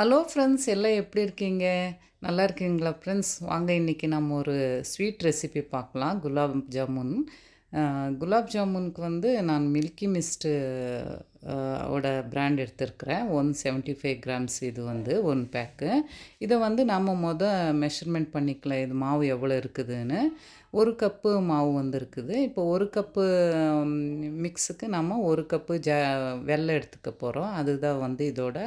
Hello friends எல்லாம் எப்படி இருக்கீங்க? நல்லா இருக்கீங்களா ஃப்ரெண்ட்ஸ் வாங்க இன்றைக்கி நம்ம ஒரு ஸ்வீட் ரெசிபி பார்க்கலாம் குலாப் ஜாமுன். குலாப் ஜாமுனுக்கு வந்து நான் மில்கி மிஸ்ட்டு ஓட பிராண்ட் எடுத்திருக்கிறேன். ஒன் செவன்ட்டி ஃபைவ் கிராம்ஸ் இது வந்து ஒன் பேக்கு இதை வந்து நம்ம மொதல் மெஷர்மெண்ட் பண்ணிக்கலாம் இது மாவு எவ்வளோ இருக்குதுன்னு. ஒரு கப்பு மாவு வந்துருக்குது. இப்போ ஒரு கப்பு மிக்ஸுக்கு நம்ம ஒரு கப்பு ஜ வெள்ளை எடுத்துக்க போகிறோம் அதுதான் வந்து இதோட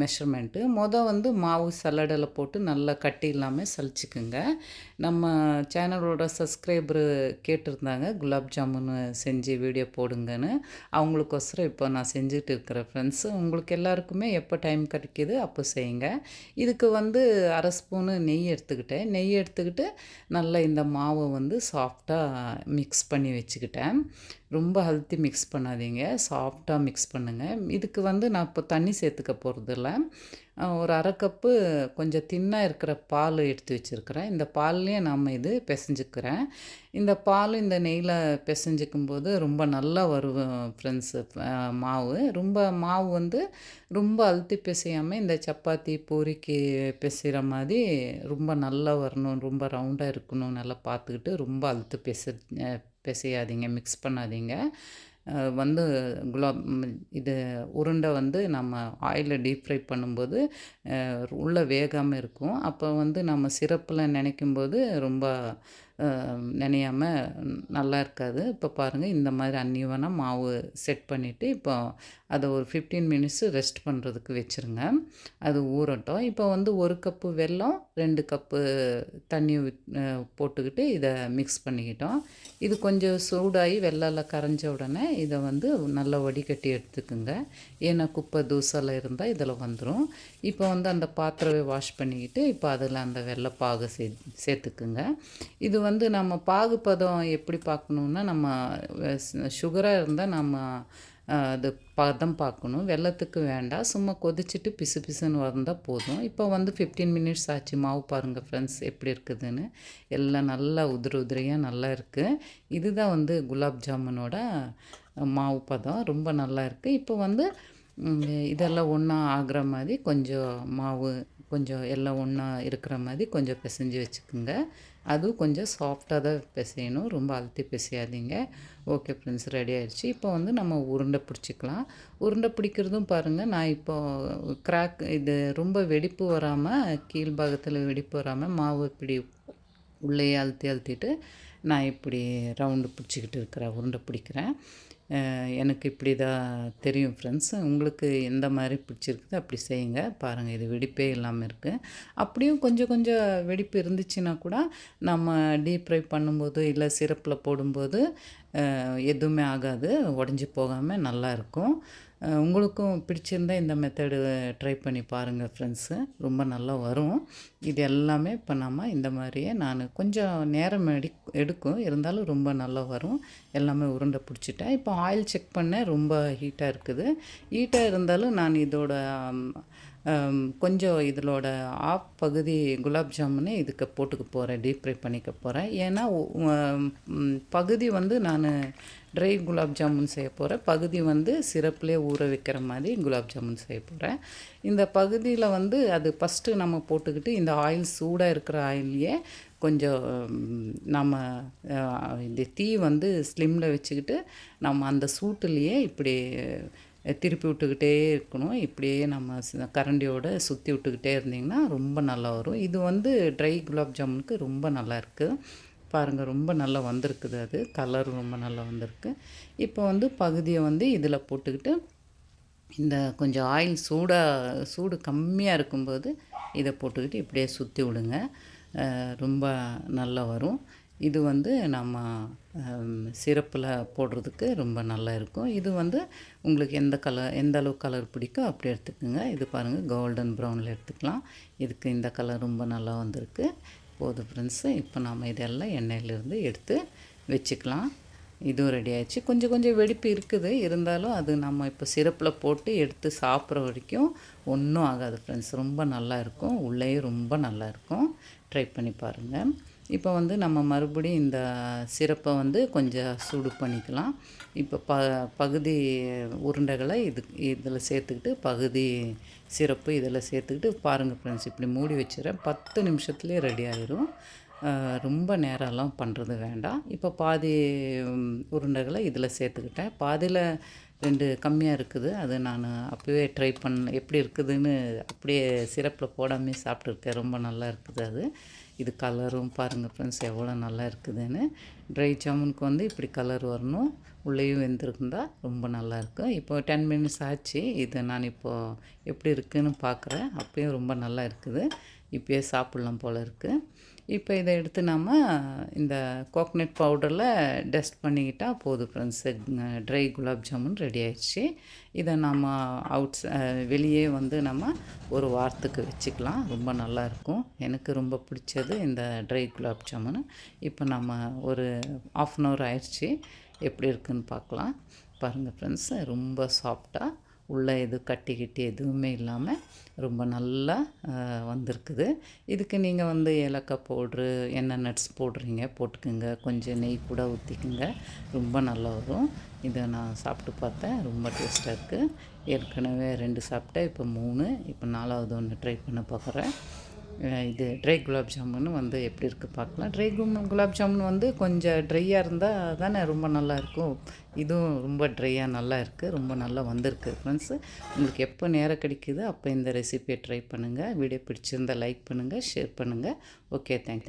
மெஷர்மெண்ட்டு மொதல் வந்து மாவு சல்லடையில் போட்டு நல்லா கட்டி இல்லாமல் சலிச்சுக்குங்க. நம்ம சேனலோட சப்ஸ்கிரைபரு கேட்டிருந்தாங்க குலாப் ஜாமுன் செஞ்சு வீடியோ போடுங்கன்னு. அவங்களுக்கொசரம் இப்போ நான் செஞ்சுட்டு இருக்கிறேன் ஃப்ரெண்ட்ஸு உங்களுக்கு எல்லாருக்குமே எப்போ டைம் கிடைக்கிது அப்போ செய்யுங்க. இதுக்கு வந்து அரை ஸ்பூனு நெய் எடுத்துக்கிட்டேன். நெய் எடுத்துக்கிட்டு நல்லா இந்த மாவை வந்து சாஃப்டாக மிக்ஸ் பண்ணி வச்சுக்கிட்டேன். ரொம்ப ஹெல்த்தி மிக்ஸ் பண்ணாதீங்க. சாஃப்டாக மிக்ஸ் பண்ணுங்கள் இதுக்கு வந்து நான் இப்போ தண்ணி சேர்த்துக்க போகிறது இதில் ஒரு அரை கப்பு கொஞ்சம் தின்னாக இருக்கிற பால் எடுத்து வச்சுருக்கிறேன். இந்த பால்லையே நம்ம இது பிசைஞ்சுக்கிறேன். இந்த பால் இந்த நெய்யில் பிசைஞ்சிக்கும் போது ரொம்ப நல்லா வரும் ஃப்ரெண்ட்ஸு மாவு. ரொம்ப மாவு வந்து ரொம்ப அழுத்தி பிசையாமல் இந்த சப்பாத்தி பூரிக்கு பிசைகிற மாதிரி ரொம்ப நல்லா வரணும் ரொம்ப ரவுண்டாக இருக்கணும் நல்லா பார்த்துக்கிட்டு ரொம்ப அழுத்து பிசை பிசையாதீங்க மிக்ஸ் பண்ணாதீங்க. வந்து குலாப் இது உருண்டை வந்து நம்ம ஆயிலில் டீப் ஃப்ரை பண்ணும்போது உள்ளே வேகாமல் இருக்கும். அப்போ வந்து நம்ம சிரப்பில் நினைக்கும்போது ரொம்ப நினையாம நல்லா இருக்காது. இப்போ பாருங்கள் இந்த மாதிரி அன்னிவனாக மாவு செட் பண்ணிவிட்டு இப்போ அதை ஒரு ஃபிஃப்டீன் மினிட்ஸு ரெஸ்ட் பண்ணுறதுக்கு வச்சுருங்க. அது ஊறட்டும். இப்போ வந்து ஒரு கப்பு வெல்லம் ரெண்டு கப்பு தண்ணி போட்டுக்கிட்டு இதை மிக்ஸ் பண்ணிக்கிட்டோம். இது கொஞ்சம் சூடாகி வெள்ளெல்லாம் கரைஞ்ச உடனே இதை வந்து நல்லா வடிகட்டி எடுத்துக்குங்க. ஏன்னா குப்பை தூசெல்லாம் இருந்தால் இதில் வந்துடும் இப்போ வந்து அந்த பாத்திரவை வாஷ் பண்ணிக்கிட்டு இப்போ அதில் அந்த வெள்ளைப்பாகு சே சேர்த்துக்குங்க. இது வந்து வந்து நம்ம பாகுபதம் எப்படி பார்க்கணுன்னா நம்ம சுகராக இருந்தால் நம்ம அது பதம் பார்க்கணும். வெள்ளத்துக்கு வேண்டாம் சும்மா கொதிச்சுட்டு பிசு பிசுன்னு வந்தால் போதும். இப்போ வந்து ஃபிஃப்டீன் மினிட்ஸ் ஆச்சு. மாவு பாருங்கள் ஃப்ரெண்ட்ஸ் எப்படி இருக்குதுன்னு. எல்லாம் நல்லா உதிரி உதிரியாக நல்லா இருக்குது இதுதான் வந்து குலாப் ஜாமுனோட மாவு பதம். ரொம்ப நல்லா இருக்குது இப்போ வந்து இதெல்லாம் ஒன்றா ஆகிற மாதிரி கொஞ்சம் மாவு கொஞ்சம் எல்லாம் ஒன்றா இருக்கிற மாதிரி கொஞ்சம் பிசைஞ்சு வச்சுக்கோங்க. அதுவும் கொஞ்சம் சாஃப்டாக தான் பிசையணும். ரொம்ப அழுத்தி பிசையாதீங்க. ஓகே ஃப்ரெண்ட்ஸ் ரெடி ஆயிடுச்சு. இப்போ வந்து நம்ம உருண்டை பிடிச்சிக்கலாம். உருண்டை பிடிக்கிறதும் பாருங்கள் நான் இப்போ கிராக் இது ரொம்ப வெடிப்பு வராமல் கீழ்பாகத்தில் வெடிப்பு வராமல் மாவு இப்படி உள்ளே அழுத்தி அழுத்திட்டு நான் இப்படி ரவுண்டு பிடிச்சிக்கிட்டு இருக்கிறேன் உருண்டை பிடிக்கிறேன். எனக்கு இப்படி தான் தெரியும் ஃப்ரெண்ட்ஸ் உங்களுக்கு எந்த மாதிரி பிடிச்சிருக்குது அப்படி செய்யுங்க. பாருங்கள் இது வெடிப்பே இல்லாமல் இருக்குது அப்படியும் கொஞ்சம் கொஞ்சம் வெடிப்பு இருந்துச்சுன்னா கூட நம்ம டீப் ஃப்ரை பண்ணும்போது இல்லை சிரப்பில் போடும்போது எதுவுமே ஆகாது. உடஞ்சி போகாமல் நல்லாயிருக்கும் உங்களுக்கும் பிடிச்சிருந்தா இந்த மெத்தடு ட்ரை பண்ணி பாருங்கள் ஃப்ரெண்ட்ஸு ரொம்ப நல்லா வரும். இது எல்லாமே இப்போ நம்ம இந்த மாதிரியே நான் கொஞ்சம் நேரம் எடி எடுக்கும். இருந்தாலும் ரொம்ப நல்லா வரும். எல்லாமே உருண்டை பிடிச்சிட்டேன் இப்போ ஆயில் செக் பண்ணேன். ரொம்ப ஹீட்டாக இருக்குது. ஹீட்டாக இருந்தாலும் நான் இதோட கொஞ்சம் இதோட ஆஃப் பகுதி குலாப் ஜாமுனே இதுக்கு போட்டுக்க போகிறேன் டீப் ஃப்ரை பண்ணிக்க போகிறேன் ஏன்னா பகுதி வந்து நான் ட்ரை குலாப் ஜாமுன் செய்ய போகிறேன் பகுதி வந்து சிரப்புலேயே ஊற வைக்கிற மாதிரி குலாப் ஜாமுன் செய்ய போகிறேன் இந்த பகுதியில் வந்து அது ஃபஸ்ட்டு நம்ம போட்டுக்கிட்டு இந்த ஆயில் சூடாக இருக்கிற ஆயிலையே கொஞ்சம் நம்ம இந்த தீ வந்து ஸ்லிம்மில் வச்சுக்கிட்டு நம்ம அந்த சூட்டுலேயே இப்படி திருப்பி விட்டுக்கிட்டே இருக்கணும். இப்படியே நம்ம கரண்டியோடு சுற்றி விட்டுக்கிட்டே இருந்திங்கன்னா ரொம்ப நல்லா வரும். இது வந்து ட்ரை குலாப் ஜாமுனுக்கு ரொம்ப நல்லா இருக்குது பாருங்கள் ரொம்ப நல்லா வந்திருக்குது அது. கலர் ரொம்ப நல்லா வந்திருக்கு. இப்போ வந்து பகுதியை வந்து இதில் போட்டுக்கிட்டு இந்த கொஞ்சம் ஆயில் சூடாக சூடு கம்மியாக இருக்கும்போது இதை போட்டுக்கிட்டு இப்படியே சுற்றி விடுங்க. ரொம்ப நல்லா வரும். இது வந்து நம்ம சிரப்பில் போடுறதுக்கு ரொம்ப நல்லா இருக்கும். இது வந்து உங்களுக்கு எந்த கலர் எந்த அளவு கலர் பிடிக்கோ அப்படி எடுத்துக்கோங்க. இது பாருங்கள் கோல்டன் ப்ரௌனில் எடுத்துக்கலாம். இதுக்கு இந்த கலர் ரொம்ப நல்லா வந்திருக்கு. போதும் ஃப்ரெண்ட்ஸு இப்போ நம்ம இதெல்லாம் எண்ணெயிலேருந்து எடுத்து வச்சுக்கலாம். இதுவும் ரெடி ஆயிடுச்சு. கொஞ்சம் கொஞ்சம் வெடிப்பு இருக்குது. இருந்தாலும் அது நம்ம இப்போ சிரப்பில் போட்டு எடுத்து சாப்பிட்ற வரைக்கும் ஒன்றும் ஆகாது ஃப்ரெண்ட்ஸ் ரொம்ப நல்லா இருக்கும். உள்ளேயும் ரொம்ப நல்லா இருக்கும். ட்ரை பண்ணி பாருங்கள் இப்போ வந்து நம்ம மறுபடியும் இந்த சிரப்பை வந்து கொஞ்சம் சூடு பண்ணிக்கலாம். இப்போ ப பகுதி உருண்டைகளை இது இதில் சேர்த்துக்கிட்டு பகுதி சிரப்பு இதில் சேர்த்துக்கிட்டு பாருங்கள் ஃப்ரெண்ட்ஸ் இப்படி மூடி வச்சுறேன் பத்து நிமிஷத்துலேயே ரெடி ஆயிரும். ரொம்ப நேரம்லாம் பண்ணுறது வேண்டாம். இப்போ பாதி உருண்டைகளை இதில் சேர்த்துக்கிட்டேன். பாதியில் ரெண்டு கம்மியாக இருக்குது. அது நான் அப்போவே ட்ரை பண்ண எப்படி இருக்குதுன்னு அப்படியே சிரப்பில் போடாமே சாப்பிட்ருக்கேன் ரொம்ப நல்லா இருக்குது அது. இது கலரும் பாருங்கள் ஃப்ரெண்ட்ஸ் எவ்வளோ நல்லா இருக்குதுன்னு. ட்ரை ஜாமுனுக்கு வந்து இப்படி கலர் வரணும். உள்ளேயும் வெந்திருந்தா ரொம்ப நல்லா இருக்கும் இப்போ டென் மினிட்ஸ் ஆச்சு. இது நான் இப்போது எப்படி இருக்குதுன்னு பார்க்குறேன். அப்பயும் ரொம்ப நல்லா இருக்குது. இப்போயே சாப்பிட்லாம் போல் இருக்குது இப்போ இதை எடுத்து நாம் இந்த கோகனட் பவுடரில் டஸ்ட் பண்ணிக்கிட்டால் போதும் friends dry gulab jamun ready ஆயிடுச்சு. இதை நம்ம அவுட்ஸ் வெளியே வந்து நம்ம ஒரு வாரத்துக்கு வச்சுக்கலாம். ரொம்ப நல்லா இருக்கும் எனக்கு ரொம்ப பிடிச்சது இந்த ட்ரை குலாப் ஜாமுன் இப்போ நம்ம ஒரு ஆஃப் அன் ஹவர் ஆயிடுச்சு. எப்படி இருக்குன்னு பார்க்கலாம். பாருங்கள் ஃப்ரெண்ட்ஸ் ரொம்ப சாஃப்டாக உள்ளே எது கட்டி கட்டி எதுவுமே இல்லாமல் ரொம்ப நல்லா வந்திருக்குது. இதுக்கு நீங்கள் வந்து ஏலக்காய் பவுட்ரு என்ன நட்ஸ் போடுறீங்க போட்டுக்குங்க. கொஞ்சம் நெய் கூட ஊற்றிக்குங்க ரொம்ப நல்லா வரும் இதை நான் சாப்பிட்டு பார்த்தேன். ரொம்ப டேஸ்ட்டாக இருக்குது ஏற்கனவே ரெண்டு சாப்பிட்டேன். இப்போ மூணு. இப்போ நாலாவது ஒன்று ட்ரை பண்ண பார்க்குறேன் இது ட்ரை குலாப் ஜாமுன் வந்து எப்படி இருக்குது பார்க்கலாம். ட்ரை குலாப் ஜாமுன் வந்து கொஞ்சம் ட்ரையாக இருந்தால் தானே ரொம்ப நல்லா இருக்கும். இதுவும் ரொம்ப ட்ரையாக நல்லா இருக்குது ரொம்ப நல்லா வந்திருக்கு ஃப்ரெண்ட்ஸு உங்களுக்கு எப்போ நேரம் கிடைக்குதோ அப்போ இந்த ரெசிபியை ட்ரை பண்ணுங்கள் வீடியோ பிடிச்சிருந்தா லைக் பண்ணுங்கள் ஷேர் பண்ணுங்கள் ஓகே தேங்க்யூ